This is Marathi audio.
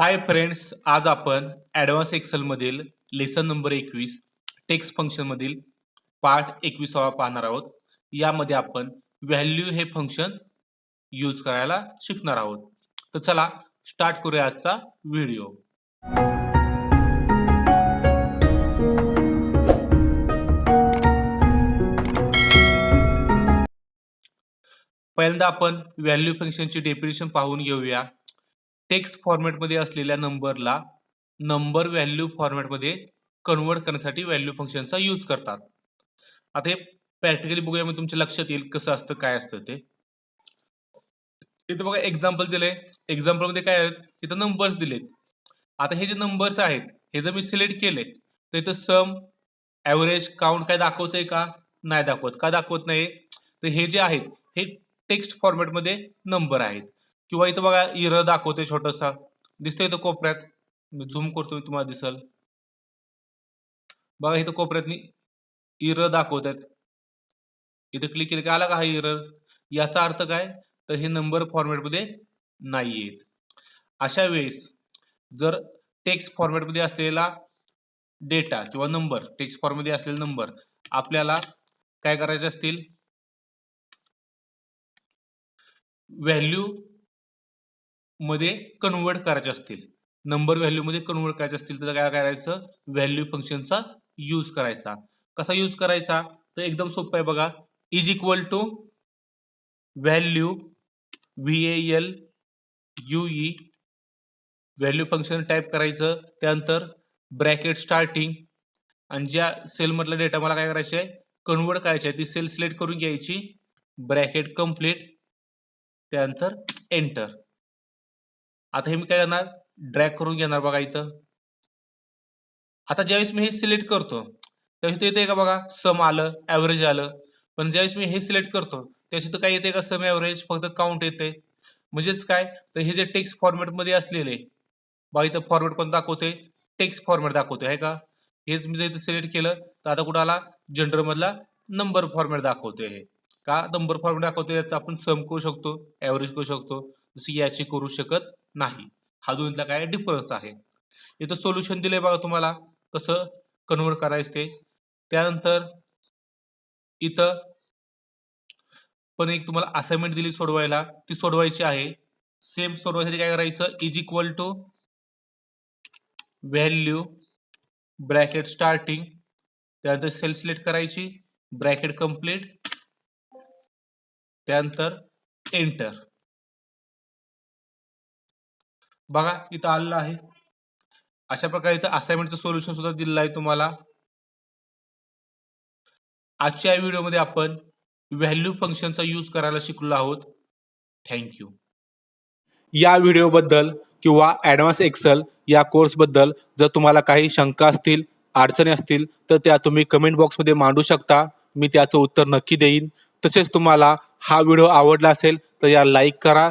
हाय फ्रेंड्स आज आपण ॲडव्हान्स एक्सेलमधील लेसन नंबर एकवीस टेक्स्ट फंक्शनमधील पार्ट एकविसावा पाहणार आहोत. यामध्ये आपण व्हॅल्यू हे फंक्शन यूज करायला शिकणार आहोत. तर चला स्टार्ट करूया आजचा व्हिडिओ पहिल्यांदा आपण व्हॅल्यू फंक्शनची डेफिनेशन पाहून घेऊया. टेक्स्ट फॉर्मॅटमध्ये असलेल्या नंबरला नंबर व्हॅल्यू फॉर्मॅटमध्ये कन्वर्ट करण्यासाठी व्हॅल्यू फंक्शनचा यूज करतात. आता हे प्रॅक्टिकली बघूया मी तुमच्या लक्षात येईल कसं असतं काय असतं ते. इथं बघा एक्झाम्पल दिले. एक्झाम्पलमध्ये काय आहेत? इथं नंबर्स दिलेत. आता हे जे नंबर्स आहेत हे जर मी सिलेक्ट केले तर इथं सम ॲव्हरेज काउंट काय दाखवतंय का? नाही दाखवत. का दाखवत नाही तर हे जे आहेत हे टेक्स्ट फॉर्मॅटमध्ये नंबर आहेत. किंवा इथं बघा इरर दाखवतोय छोटसा. दिसतोय इथं कोपऱ्यात. मी झूम करतो मी तुम्हाला दिसल. बघा इथं कोपऱ्यात इर दाखवतात इथं क्लिक केलं की आला का हा इर? याचा अर्थ काय? तर हे नंबर फॉर्मॅटमध्ये नाही आहेत अशा वेळेस जर टेक्स्ट फॉर्मॅटमध्ये असलेला डेटा किंवा नंबर टेक्स्ट फॉर्ममध्ये असलेला नंबर आपल्याला काय करायचे असतील? व्हॅल्यू मध्ये कन्वर्ट करायचे असतील. नंबर व्हॅल्यूमध्ये कन्वर्ट करायचे असतील तर काय करायचं? व्हॅल्यू फंक्शनचा यूज करायचा. कसा यूज करायचा? तर एकदम सोपं आहे बघा. Is equal to value V L U E value function type करायचं. त्यानंतर ब्रॅकेट स्टार्टिंग आणि ज्या सेलमधला डेटा मला काय करायचा आहे? कन्वर्ट करायची आहे. ती सेल सिलेक्ट करून घ्यायची. ब्रॅकेट कंप्लीट त्यानंतर एंटर आता हे मी काय करणार? ड्रॅग करून घेणार बघा इथं. आता ज्यावेळेस मी हे सिलेक्ट करतो त्यावेळेस येते का बघा? सम आलं ॲव्हरेज आलं. पण ज्यावेळेस मी हे सिलेक्ट करतो त्यावेळेस इथं काय येते का? सम ॲव्हरेज फक्त काउंट येते म्हणजेच काय? तर हे जे टेक्स्ट फॉर्मॅटमध्ये असलेले बघा इथं फॉर्मॅट कोण दाखवते टेक्स्ट फॉर्मॅट दाखवते आहे का? हेच मी जर इथं सिलेक्ट केलं तर आता कुठं आला? जनरलमधला नंबर फॉर्मॅट दाखवते हे. का? नंबर फॉर्मॅट दाखवतो याचा आपण सम करू शकतो ॲव्हरेज करू शकतो. जसं याची करू शकत नाही. हा दोन्हीतला काय डिफरन्स आहे. इथं सोल्युशन दिलंय बघा तुम्हाला कसं कन्वर्ट करायचं ते. त्यानंतर इथं पण एक तुम्हाला असाइनमेंट दिली सोडवायला. ती सोडवायची आहे. सेम सोडवायसाठी काय करायचं? Is equal to value bracket starting त्यानंतर सेल सिलेक्ट करायची. ब्रॅकेट कंप्लीट त्यानंतर एंटर बघा इथं आलेलं आहे. अशा प्रकारे इथं असाइनमेंटचं सोल्युशन सुद्धा दिलेलं आहे तुम्हाला. आजच्या या व्हिडिओमध्ये आपण व्हॅल्यू फंक्शनचा यूज करायला शिकलो आहोत. थँक्यू या व्हिडिओबद्दल किंवा ॲडव्हान्स एक्सेल या कोर्सबद्दल जर तुम्हाला काही शंका असतील अडचणी असतील तर त्या तुम्ही कमेंट बॉक्समध्ये मांडू शकता. मी त्याचं उत्तर नक्की देईन. तसेच तुम्हाला हा व्हिडिओ आवडला असेल तर या लाईक करा.